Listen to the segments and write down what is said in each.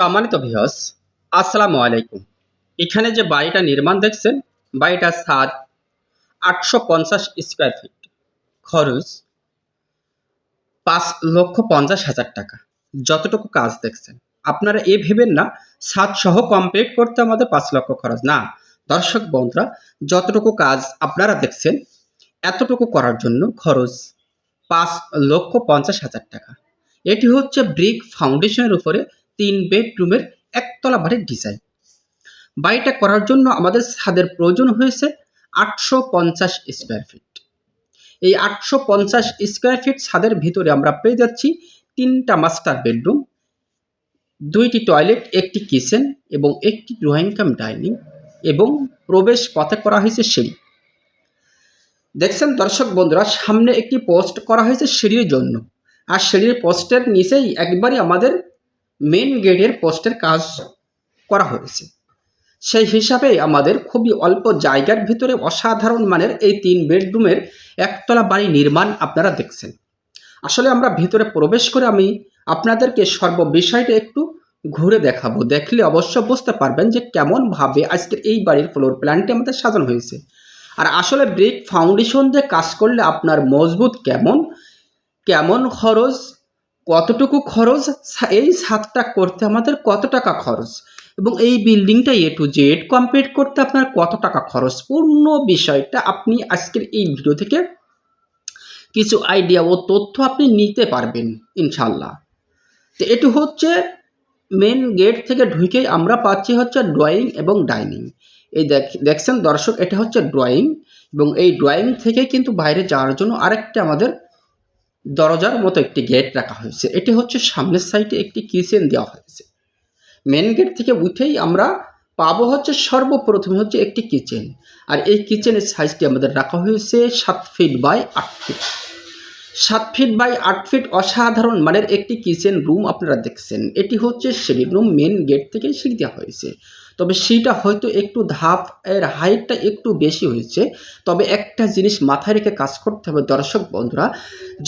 সম্মানিত ভিহস আসসালামু আলাইকুম। এখানে যে বাড়িটা নির্মাণ দেখছেন, বাড়িটার ছাদ আটশো পঞ্চাশ স্কোয়ার ফিট খরচ পাঁচ লক্ষ পঞ্চাশ হাজার টাকা। যতটুকু কাজ দেখছেন। আপনারা এ ভেবেন না, ছাদ সহ কমপ্লিট করতে আমাদের পাঁচ লক্ষ খরচ। না, দর্শক বন্ধুরা, যতটুকু কাজ আপনারা দেখছেন, এতটুকু করার জন্য খরচ পাঁচ লক্ষ পঞ্চাশ হাজার টাকা। এটি হচ্ছে ব্রিক ফাউন্ডেশনের উপরে তিন বেডরুমের একতলা বাড়ির ডিজাইন বাড়িটা করার জন্য আমাদের ছাদের প্রয়োজন হয়েছে আটশো পঞ্চাশ স্কোয়ার ফিট এই আটশো পঞ্চাশ স্কোয়ার ফিট ছাদের ভিতরে আমরা পেয়ে যাচ্ছি তিনটা মাস্টার বেডরুম দুইটি টয়লেট একটি কিচেন এবং একটি ড্রয়িং কাম ডাইনিং এবং প্রবেশ পথে করা হয়েছে সিঁড়ি। দেখছেন দর্শক বন্ধুরা, সামনে একটি পোস্ট করা হয়েছে সিঁড়ির জন্য। আর সিঁড়ির পোস্টের নিচেই একবারই আমাদের মেন গেটের পোস্টের কাজ করা হয়েছে। সেই হিসাবে আমাদের খুবই অল্প জায়গার ভিতরে অসাধারণ মানের এই তিন বেডরুমের একতলা বাড়ি নির্মাণ আপনারা দেখছেন। আসলে আমরা ভিতরে প্রবেশ করে আমি আপনাদেরকে সর্ব বিষয়টা একটু ঘুরে দেখাবো। দেখলে অবশ্য বুঝতে পারবেন যে কেমনভাবে আজকের এই বাড়ির ফ্লোর প্ল্যানটি আমাদের সাজানো হয়েছে। আর আসলে ব্রিক ফাউন্ডেশন দিয়ে কাজ করলে আপনার মজবুত কেমন? কেমন খরচ? কতটুকু খরচ? এই সাতটা করতে আমাদের কত টাকা খরচ? এবং এই বিল্ডিংটা এ টু জেড কমপ্লিট করতে আপনার কত টাকা খরচ? পূর্ণ বিষয়টা আপনি আজকের এই ভিডিও থেকে কিছু আইডিয়া ও তথ্য আপনি নিতে পারবেন ইনশাল্লাহ তো এটি হচ্ছে মেন গেট থেকে ঢুকেই আমরা পাচ্ছি হচ্ছে ড্রয়িং এবং ডাইনিং এই দেখ দেখছেন দর্শক, এটা হচ্ছে ড্রয়িং এবং এই ড্রয়িং থেকে কিন্তু বাইরে যাওয়ার জন্য আরেকটা আমাদের দরজার মতো একটি গেট রাখা হয়েছে। এটি হচ্ছে সামনের সাইডে একটি কিচেন দেওয়া হয়েছে। মেন গেট থেকে উঠেই আমরা পাবো হচ্ছে সর্বপ্রথমে হচ্ছে একটি কিচেন। আর এই কিচেনের সাইজটি আমাদের রাখা হয়েছে সাত ফিট বাই আট ফিট। সাত ফিট বাই আট ফিট অসাধারণ মানের একটি কিচেন রুম আপনারা দেখছেন। এটি হচ্ছে সিঁড়ি রুম। মেন গেট থেকে সিঁড়ি দেওয়া হয়েছে। তবে সেটা হয়তো একটু ধাপ, এর হাইটটা একটু বেশি হয়েছে তবে একটা জিনিস মাথায় রেখে কাজ করতে হবে দর্শক বন্ধুরা,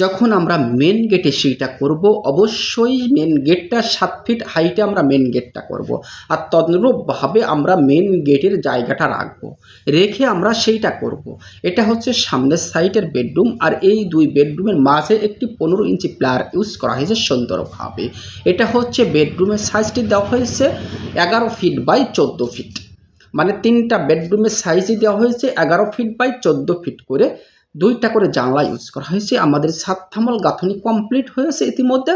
যখন আমরা মেন গেটে সেইটা করব, অবশ্যই মেন গেটটা সাত ফিট হাইটে আমরা মেন গেটটা করব আর তদনুরূপভাবে আমরা মেন গেটের জায়গাটা রাখব, রেখে আমরা সেইটা করব। এটা হচ্ছে সামনের সাইডের বেডরুম আর এই দুই বেডরুমের মাঝে একটি পনেরো ইঞ্চি প্লার ইউজ করা হয়েছে সুন্দরভাবে এটা হচ্ছে বেডরুমের সাইজটি দেওয়া হয়েছে এগারো ফিট বাই চোদ্দ ফিট মানে তিনটা বেডরুমের সাইজই দেওয়া হয়েছে এগারো ফিট বাই চোদ্দ ফিট করে। দুইটা করে জানলা ইউজ করা হয়েছে। আমাদের সাত থামল গাঁথনি কমপ্লিট হয়েছে ইতিমধ্যে।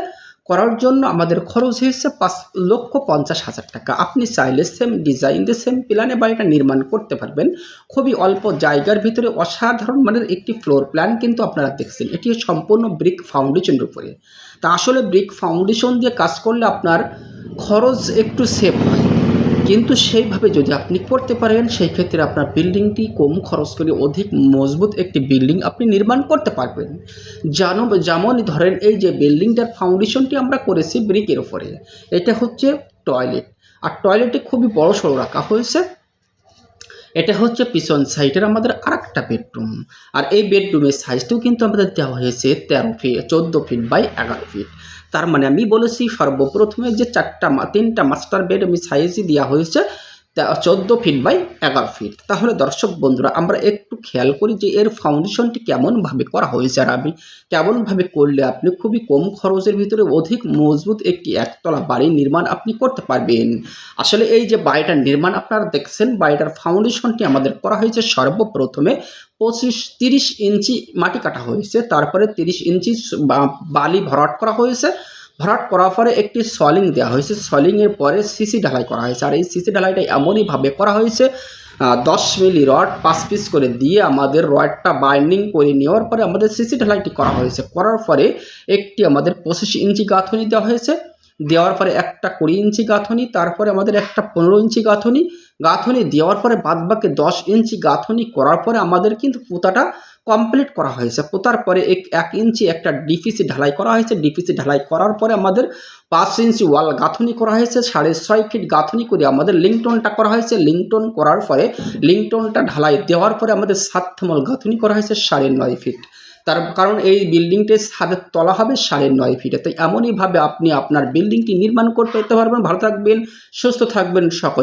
করার জন্য আমাদের খরচ হয়েছে পাঁচ লক্ষ পঞ্চাশ হাজার টাকা। আপনি চাইলে সেম ডিজাইন দিয়ে সেম প্ল্যানে বাড়িটা নির্মাণ করতে পারবেন। খুবই অল্প জায়গার ভিতরে অসাধারণ মানের একটি ফ্লোর প্ল্যান কিন্তু আপনারা দেখছেন। এটি সম্পূর্ণ ব্রিক ফাউন্ডেশনের উপরে। তা আসলে ব্রিক ফাউন্ডেশন দিয়ে কাজ করলে আপনার খরচ একটু সেভ হয়। কিন্তু সেইভাবে যদি আপনি করতে পারেন, সেই ক্ষেত্রে আপনার বিল্ডিংটি কম খরচ করে অধিক মজবুত একটি বিল্ডিং আপনি নির্মাণ করতে পারবেন। জানো, যেমন ধরেন এই যে বিল্ডিংটার ফাউন্ডেশনটি আমরা করেছি ব্রিকের ওপরে এটা হচ্ছে টয়লেট। আর টয়লেটে খুবই বড় সড়ো রাখা হয়েছে। এটা হচ্ছে পিছন সাইডের আমাদের আরেকটা বেডরুম। আর এই বেডরুমের সাইজটিও কিন্তু আমাদের দেওয়া হয়েছে তেরো ফিট, চোদ্দ ফিট বাই এগারো ফিট। তার মানে আমি বলেছি সর্বপ্রথমে যে চারটা তিনটা মাস্টার বেড সাইজই দেওয়া হয়েছে। চোদ্দ ফিট বাই এগারো ফিট তাহলে দর্শক বন্ধুরা, আমরা একটু খেয়াল করি যে এর ফাউন্ডেশনটি কেমনভাবে করা হয়েছে আর আমি কেমনভাবে করলে আপনি খুবই কম খরচের ভিতরে অধিক মজবুত একটি একতলা বাড়ি নির্মাণ আপনি করতে পারবেন। আসলে এই যে বাড়িটার নির্মাণ আপনারা দেখছেন, বাড়িটার ফাউন্ডেশনটি আমাদের করা হয়েছে সর্বপ্রথমে পঁচিশ তিরিশ ইঞ্চি মাটি কাটা হয়েছে, তারপরে তিরিশ ইঞ্চি বালি ভরাট করা হয়েছে ভরাট করার পরে একটি সলিং দেওয়া হয়েছে। সলিংয়ের পরে সিসি ঢালাই করা হয়েছে। আর এই সিসি ঢালাইটা এমনইভাবে করা হয়েছে দশ মিলি রড, পাঁচ পিস করে দিয়ে আমাদের রডটা বাইন্ডিং করে নেওয়ার পরে আমাদের সিসি ঢালাইটি করা হয়েছে। করার পরে একটি আমাদের পঁচিশ ইঞ্চি গাঁথনি দেওয়া হয়েছে। দেওয়ার পরে একটা কুড়ি ইঞ্চি গাঁথনি, তারপরে আমাদের একটা পনেরো ইঞ্চি গাঁথনি গাঁথনি দেওয়ার পরে বাদবাকি দশ ইঞ্চি গাঁথনি করার পরে আমাদের কিন্তু পোতাটা কমপ্লিট করা হয়েছে। পোতার পরে এক এক ইঞ্চি একটা ডিপিসি ঢালাই করা হয়েছে। ডিপিসি ঢালাই করার পরে আমাদের পাঁচ ইঞ্চি ওয়াল গাঁথনি করা হয়েছে। সাড়ে ছয় ফিট গাঁথনি করে আমাদের লিংটনটা করা হয়েছে। লিংটন করার পরে লিংটনটা ঢালাই দেওয়ার পরে আমাদের সাত থামল গাঁথনি করা হয়েছে সাড়ে নয় ফিট। তার কারণ এই বিল্ডিংটির ছাদের তলা হবে সাড়ে নয় ফিটে। তাই এমনইভাবে আপনি আপনার বিল্ডিংটি নির্মাণ করতে পারবেন। ভালো থাকবেন, সুস্থ থাকবেন, সকল